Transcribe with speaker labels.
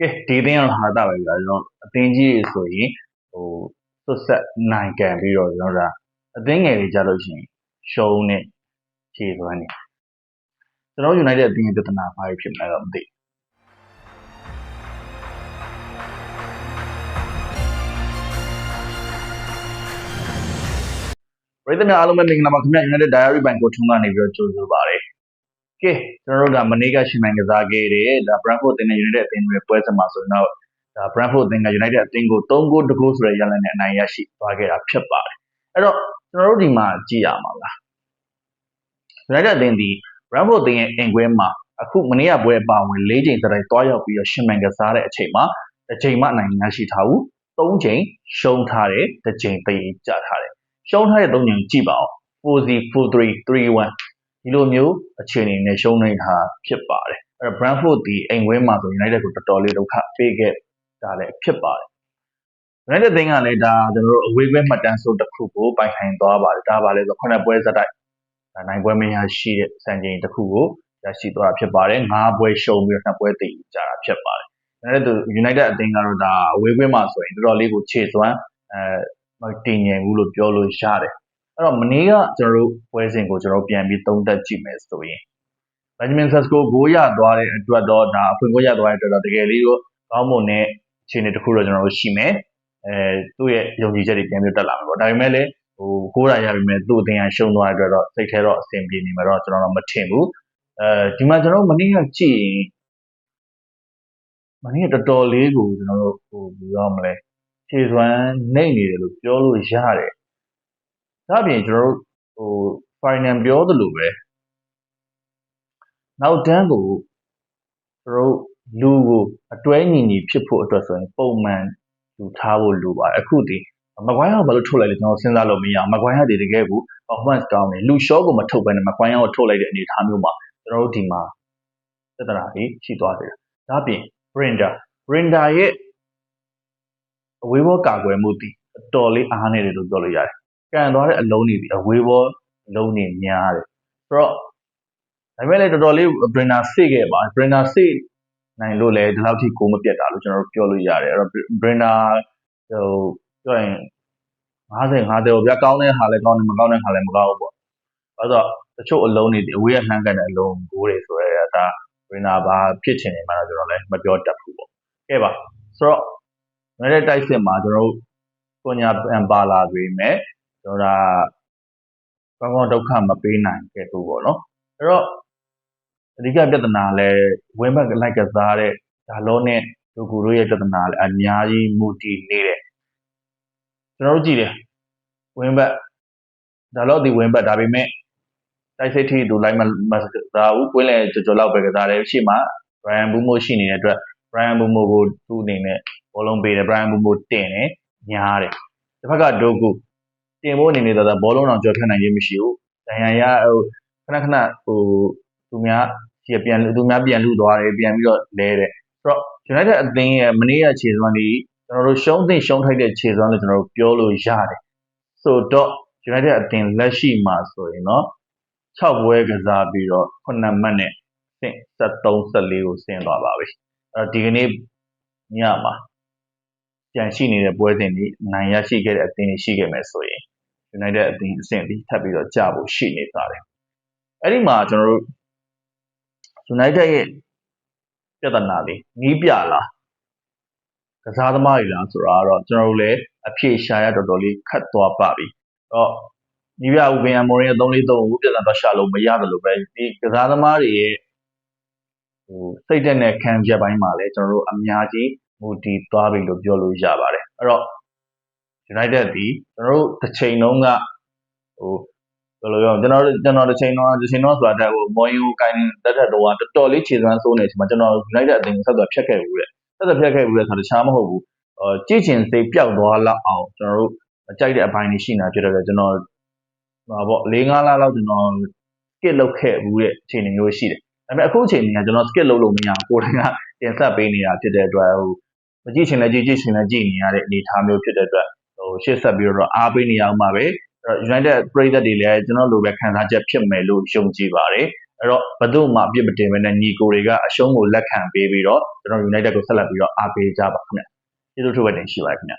Speaker 1: ကဲဒီအသင်းကတော့ဟာတာပဲဗျာကျွန်တော်အသင်းကြီးတွေဆိုရင်ဟိုဆွတ်ဆက်နိုင်ကန်ပြီးတော့ကျွန်တော်တို့အသင်းငယ်တွေကြလို့ရှိရင်ရှုံးနေခြေသွမ်းနေကျွန်တော် United အသင်းရဲ့ပြဿနာဘာဖြစ်မလဲတော့မသိဘူးပရိသတ်များအားလုံးပဲမင်္ဂလာပါခင်ဗျာ United Diary Bank ကိုထုံးကနေပြီးတော့ကြိုဆိုပါရစေ။ ကဲကျွန်တော်တို့ကမနေ့ကရှင်နိုင်ကစားခဲ့တဲ့ဒါ Brentford အသင်းနဲ့ United အသင်းတွေပွဲစဉ်မှာဆိုရင်တော့ဒါ Brentford အသင်းက United အသင်းကို3ဂိုး2ဂိုးဆိုတဲ့ရလဒ်နဲ့အနိုင်ရရှိသွားခဲ့တာဖြစ်ပါတယ်။အဲ့တော့ကျွန်တော်တို့ဒီမှာကြည့်ရမှာလား။ United အသင်းဒီ Brentford အသင်းရဲ့အင်ကွဲမှာအခုမနေ့ကပွဲအပါဝင်၄ချိန်စတိုက်တွားရောက်ပြီးတော့ရှင်နိုင်ကစားတဲ့အချိန်မှာတစ်ချိန်မှအနိုင်ရရှိထားဘူး။၃ချိန်ရှုံးထားတယ်တစ်ချိန်သိရင်ကြထားတယ်။ရှုံးထားတဲ့၃ချိန်ကြည့်ပါဦး။4-0 4-3 3-1 ဒီလိုမျိုးအခြေအနေနဲ့ရှုံးနေတာဖြစ်ပါတယ်အဲ့တော့ Brentford ဒီအိမ်ဝင်းမှာဆို United ကိုတော်တော်လေးဒုက္ခပေးခဲ့တာလည်းဖြစ်ပါတယ် United သင်းကလည်းဒါကျွန်တော်တို့အဝေးကွဲမှတ်တမ်းစုတစ်ခုကိုပိုင်ဆိုင်သွားပါတယ်ဒါပါလဲဆိုခုနှစ်ပွဲဇက်တိုက်နိုင်ပွဲမရရှိတဲ့စံချိန်တစ်ခုကိုရရှိသွားတာဖြစ်ပါတယ်၅ပွဲရှုံးပြီးတော့နှစ်ပွဲတည်ကြတာဖြစ်ပါတယ် United United အသင်းကတော့ဒါအဝေးကွင်းမှာဆိုရင်တော်တော်လေးကိုခြေစွမ်းအဲမတည်ငြိမ်ဘူးလို့ပြောလို့ရတယ် အဲ့တော့မနေ့ကကျွန်တော်တို့ပွဲစဉ်ကိုကျွန်တော်ပြန်ပြီးသုံးသပ်ကြည့်မယ်ဆိုရင် Benjamin Sesko ဂိုးရသွားတဲ့အတွက်တော့ဒါအဖွင့်ဂိုးရသွားတဲ့အတွက်တော့တကယ်လေးကိုကောင်းမွန်တဲ့အခြေအနေတစ်ခုတော့ကျွန်တော်တို့ရှိမယ်အဲသူ့ရဲ့ယုံကြည်ချက်တွေပြန်ပြီးတက်လာမှာပေါ့ဒါပေမဲ့လည်းဟိုဂိုးရရပြီမဲ့သူ့အသင်းကရှုံးသွားတဲ့အတွက်တော့စိတ်ထဲတော့အဆင်ပြေနေမှာတော့ကျွန်တော်တော့မထင်ဘူးအဲဒီမှာကျွန်တော်မနေ့ကကြည့်ရင်မနေ့ကတော်တော်လေးကိုကျွန်တော်တို့ဟိုဘယ်လိုမလဲခြေစွမ်းနှိမ့်နေတယ်လို့ပြောလို့ရတယ် ဒါအပြင်ကျွန်တော်တို့ဟို final ပြောသလိုပဲနောက်တန်းကိုကျွန်တော်တို့လူကိုအတွဲညီညီဖြစ်ဖို့အတွက်ဆိုရင်ပုံမှန်လူထားဖို့လိုပါတယ်အခုဒီမကွိုင်းအောင်ဘာလို့ထုတ်လိုက်လဲကျွန်တော်စဉ်းစားလို့မရအောင်မကွိုင်းကဒီတကယ်ကို performance ကောင်းတယ်လူရှော့ကိုမထုတ်ဘဲနဲ့မကွိုင်းအောင်ထုတ်လိုက်တဲ့အနေအထားမျိုးမှာကျွန်တော်တို့ဒီမှာသတ္တရာကြီးရှိသွားတယ်ဒါအပြင် Brinder Brinder ရဲ့အဝေးဘောကာကွယ်မှုတည်အတော်လေးအားနေတယ်လို့ပြောလို့ရတယ် ကန်သွားတဲ့အလုံးတွေဒီအဝေးဘောလုံးတွေများတယ်ဆိုတော့ဒါပေမဲ့လည်းတော်တော်လေး brainer စိတ်ခဲ့ပါ brainer စိတ်နိုင်လို့လည်းဒီလောက်ထိကိုမပြတ်တာလို့ကျွန်တော်တို့ပြောလို့ရတယ်အဲ့တော့ brainer ဟိုပြောရင်50 50ကိုဗျာကောင်းတဲ့ဟာလည်းကောင်းတယ်မကောင်းတဲ့ဟာလည်းမကောင်းဘူးပေါ့အဲ့တော့တချို့အလုံးတွေအဝေးကနှမ်းကန်တဲ့အလုံးကိုတွေဆိုရဲဒါ brainer ဘာဖြစ်ချင်နေမှတော့ကျွန်တော်လည်းမပြောတတ်ဘူးပေါ့ကဲပါဆိုတော့ငါတဲ့တိုက်စစ်မှာကျွန်တော်တို့ကိုညာပါလာပြီမဲ့ ကျွန်တော်ဒါကောင်းကောင်းဒုက္ခမပေးနိုင်ခဲ့ဘူးပေါ့နော်အဲ့တော့အဓိကပြဿနာလဲဝင်းဘက်လိုက်ကစားတဲ့ဒါလုံးနဲ့ဒိုကူတို့ရဲ့ပြဿနာလဲအများကြီးမူတည်နေတယ်ကျွန်တော်တို့ကြည့်တယ်ဝင်းဘက်ဒါတော့ဒီဝင်းဘက်ဒါပေမဲ့တိုက်စစ်ထိသူလိုက်မမစားဘူးကွင်းလဲကြော်ကြော်လောက်ပဲကစားတယ်ရှေ့မှာ Brian Bumo ရှိနေတဲ့အတွက် Brian Bumo ကိုသူ့အနေနဲ့ဘောလုံးပေးတယ် Brian Bumo တင်တယ်ညားတယ်တစ်ဖက်ကဒိုကူ တင်ဖို့အနေနဲ့သာဘောလုံးအောင်ကြော်ဖြတ်နိုင်ခြင်းမရှိဘူးဒဏ်ရာရဟိုခဏခဏဟိုသူများဒီပြန်သူများပြန်လူသွားတယ်ပြန်ပြီးတော့လဲတယ်ဆိုတော့ United အသင်းရဲ့မနေ့ကခြေစွမ်းဒီကျွန်တော်တို့ရှုံးသိရှုံးထိုက်တဲ့ခြေစွမ်းလို့ကျွန်တော်တို့ပြောလို့ရတယ်ဆိုတော့ United အသင်းလက်ရှိမှာဆိုရင်တော့6ပွဲကစားပြီးတော့9မှတ်နဲ့ဆင့်73 14ကိုဆင်းသွားပါပြီအဲဒီကနေ့ညမှာကြံရှိနေတဲ့ပွဲစဉ်တွေနိုင်ရရှိခဲ့တဲ့အသင်းတွေရှိခဲ့မယ်ဆိုရင် United အသင်းအဆင့်ပြီးထပ်ပြီးတော့ကြာဖို့ရှိနေပါတယ်အဲ့ဒီမှာကျွန်တော်တို့ United ရဲ့ပြဿနာလေးနီးပြလားကစားသမားတွေလားဆိုတာကတော့ကျွန်တော်တို့လည်းအဖြေရှာရတော်တော်လေးခတ်သွားပါပြီတော့နီးပြဦးပင်အမော်ရဲ့3-4-3ကိုပြဿနာတော့ရှာလို့မရတယ်လို့ပဲဒီကစားသမားတွေရဲ့ဟိုစိတ်တက်တဲ့ခံချက်ပိုင်းမှာလည်းကျွန်တော်တို့အများကြီးမူတည်သွားပြီလို့ပြောလို့ရပါတယ်အဲ့တော့ United ဒီကျွန်တော်တို့တစ်ချိန်လုံးကဟိုဘယ်လိုပြောကျွန်တော်ကျွန်တော်တစ်ချိန်တော့တစ်ချိန်တော့ဆိုတာတက်ဟိုမော်ယီကိုကိုင်းတက်တက်တော့တော်တော်လေးခြေစွမ်းစိုးနေချိန်မှာကျွန်တော် United အသင်းဆက်သွယ်ဖြတ်ခဲ့ဘူးတဲ့ဆက်သွယ်ဖြတ်ခဲ့ဘူးတဲ့ဆိုတော့တခြားမဟုတ်ဘူးအော်ကြည့်ချင်စိတ်ပျောက်သွားလောက်အောင်ကျွန်တော်တို့ကြိုက်တဲ့အပိုင်းတွေရှိနေတာဖြစ်တော့ကျွန်တော်ဟာပေါ့၄၅လလောက်ကျွန်တော် skip လုပ်ခဲ့ဘူးတဲ့အခြေအနေမျိုးရှိတယ်ဒါပေမဲ့အခုအချိန်ကကျွန်တော် skip လုပ်လို့မရဘူးကိုယ်တိုင်ကတင်ဆက်ပေးနေတာဖြစ်တဲ့အတွက်ဟိုမကြည့်ချင်လည်းကြည့်ကြည့်ချင်လည်းကြည့်နေရတဲ့အနေအထားမျိုးဖြစ်တဲ့အတွက် ဟိုရှေ့ဆက်ပြီးတော့အားပေးနေရအောင်ပါပဲ United ပြည်သက်တွေလည်းကျွန်တော်လိုပဲခံစားချက်ဖြစ်မယ်လို့ယုံကြည်ပါတယ်အဲ့တော့ဘယ်သူမှအပြစ်မတင်ဘဲနဲ့ညီကိုတွေကအရှုံးကိုလက်ခံပေးပြီးတော့ကျွန်တော် United ကိုဆက်လက်ပြီးတော့အားပေးကြပါခင်ဗျကျေးဇူးထူးပဲတင်ရှိပါတယ်ခင်ဗျ